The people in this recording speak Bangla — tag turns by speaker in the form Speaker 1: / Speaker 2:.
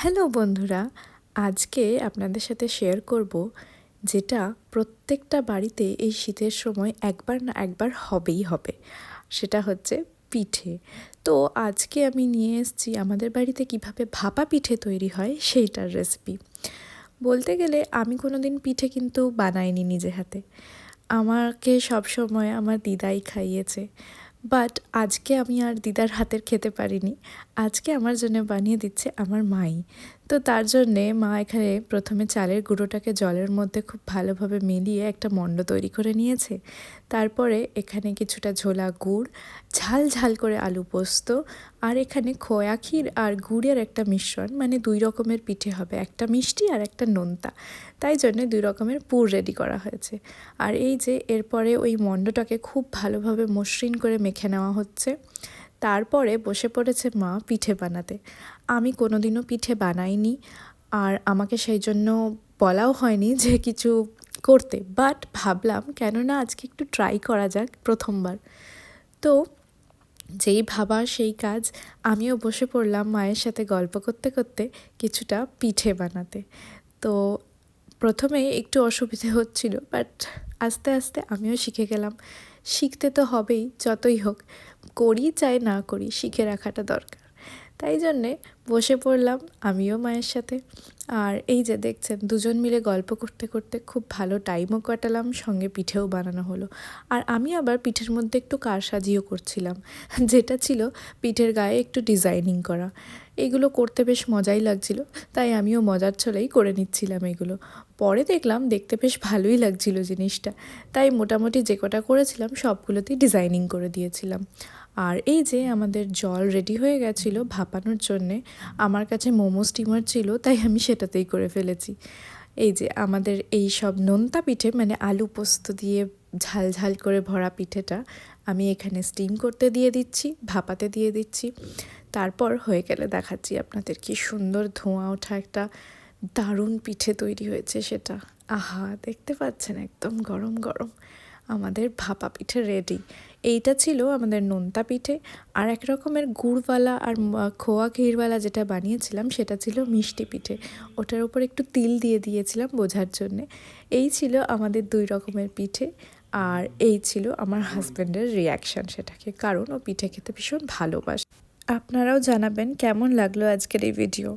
Speaker 1: হ্যালো বন্ধুরা, আজকে আপনাদের সাথে শেয়ার করব যেটা প্রত্যেকটা বাড়িতে এই শীতের সময় একবার না একবার হবেই হবে। সেটা হচ্ছে পিঠে। তো আজকে আমি নিয়ে এসেছি আমাদের বাড়িতে কীভাবে ভাপা পিঠে তৈরি হয় সেইটার রেসিপি বলতে গেলে আমি কোনো দিন পিঠে কিন্তু বানাইনি নিজে হাতে। আমাকে সবসময় আমার দিদাই খাইয়েছে। বাট আজকে আমি আর দিদার হাতের খেতে পারিনি। আজকে আমার জন্য বানিয়ে দিচ্ছে আমার মাই। তো তার জন্যে মা এখানে প্রথমে চালের গুঁড়োটাকে জলের মধ্যে খুব ভালোভাবে মিলিয়ে একটা মণ্ড তৈরি করে নিয়েছে। তারপরে এখানে কিছুটা ঝোলা গুড়, ঝাল ঝাল করে আলু পোস্ত আর এখানে খোয়া ক্ষীর আর গুড়ের একটা মিশ্রণ মানে দুই রকমের পিঠে হবে, একটা মিষ্টি আর একটা নোনতা। তাই জন্যে দুই রকমের পুর রেডি করা হয়েছে। আর এই যে এরপরে ওই মণ্ডটাকে খুব ভালোভাবে মসৃণ করে মেখে নেওয়া হচ্ছে। তারপরে বসে পড়েছে মা পিঠে বানাতে। আমি কোনোদিনও পিঠে বানাইনি আর আমাকে সেই জন্য বলাও হয়নি যে কিছু করতে। বাট ভাবলাম, কেননা আজকে একটু ট্রাই করা যাক প্রথমবার। তো যেই ভাবা সেই কাজ, আমিও বসে পড়লাম মায়ের সাথে গল্প করতে করতে কিছুটা পিঠে বানাতে। তো প্রথমে একটু অসুবিধে হচ্ছিল বাট আস্তে আস্তে আমিও শিখে গেলাম। শিখতে তো হবেই, যতই হোক, করি চাই না করি, শিখে রাখাটা দরকার। তাই জন্যে বসে পড়লাম আমিও মায়ের সাথে। আর এই যে দেখছেন, দুজন মিলে গল্প করতে করতে খুব ভালো টাইমও কাটালাম, সঙ্গে পিঠেও বানানো হলো। আর আমি আবার পিঠের মধ্যে একটু কারসাজিও করছিলাম, যেটা ছিল পিঠের গায়ে একটু ডিজাইনিং করা। এগুলো করতে বেশ মজাই লাগছিল, তাই আমিও মজার ছলেই করে নিচ্ছিলাম এগুলো। পরে দেখলাম দেখতে বেশ ভালোই লাগছিল জিনিসটা, তাই মোটামুটি যে কটা করেছিলাম সবগুলোতেই ডিজাইনিং করে দিয়েছিলাম। আর এই যে আমাদের জল রেডি হয়ে গেছিল ভাপানোর জন্যে, আমার কাছে মোমো স্টিমার ছিল, তাই আমি সেটাতেই করে ফেলেছি। এই যে আমাদের এই সব নোনতা পিঠে মানে আলু পোস্ত দিয়ে ঝাল ঝাল করে ভরা পিঠেটা, আমি এখানে স্টিম করতে দিয়ে দিচ্ছি, ভাপাতে দিয়ে দিচ্ছি। তারপর হয়ে গেলে দেখাচ্ছি আপনাদের কি সুন্দর ধোঁয়া ওঠা একটা দারুণ পিঠে তৈরি হয়েছে সেটা। আহা, দেখতে পাচ্ছেন একদম গরম গরম। আমাদের ভাপা পিঠে রেডি এইটা ছিল আমাদের নোনতা পিঠে। আর এক রকমের গুড়ওয়ালা আর খোয়া ক্ষীরওয়ালা যেটা বানিয়েছিলাম, সেটা ছিল মিষ্টি পিঠে। ওটার উপর একটু তিল দিয়ে দিয়েছিলাম বোঝার জন্যে। এই ছিল আমাদের দুই রকমের পিঠে। আর এই ছিল আমার হাজব্যান্ডের রিয়াকশান সেটাকে, কারণ ও পিঠে খেতে ভীষণ ভালোবাসে। আপনারাও জানাবেন কেমন লাগল আজকের এই ভিডিও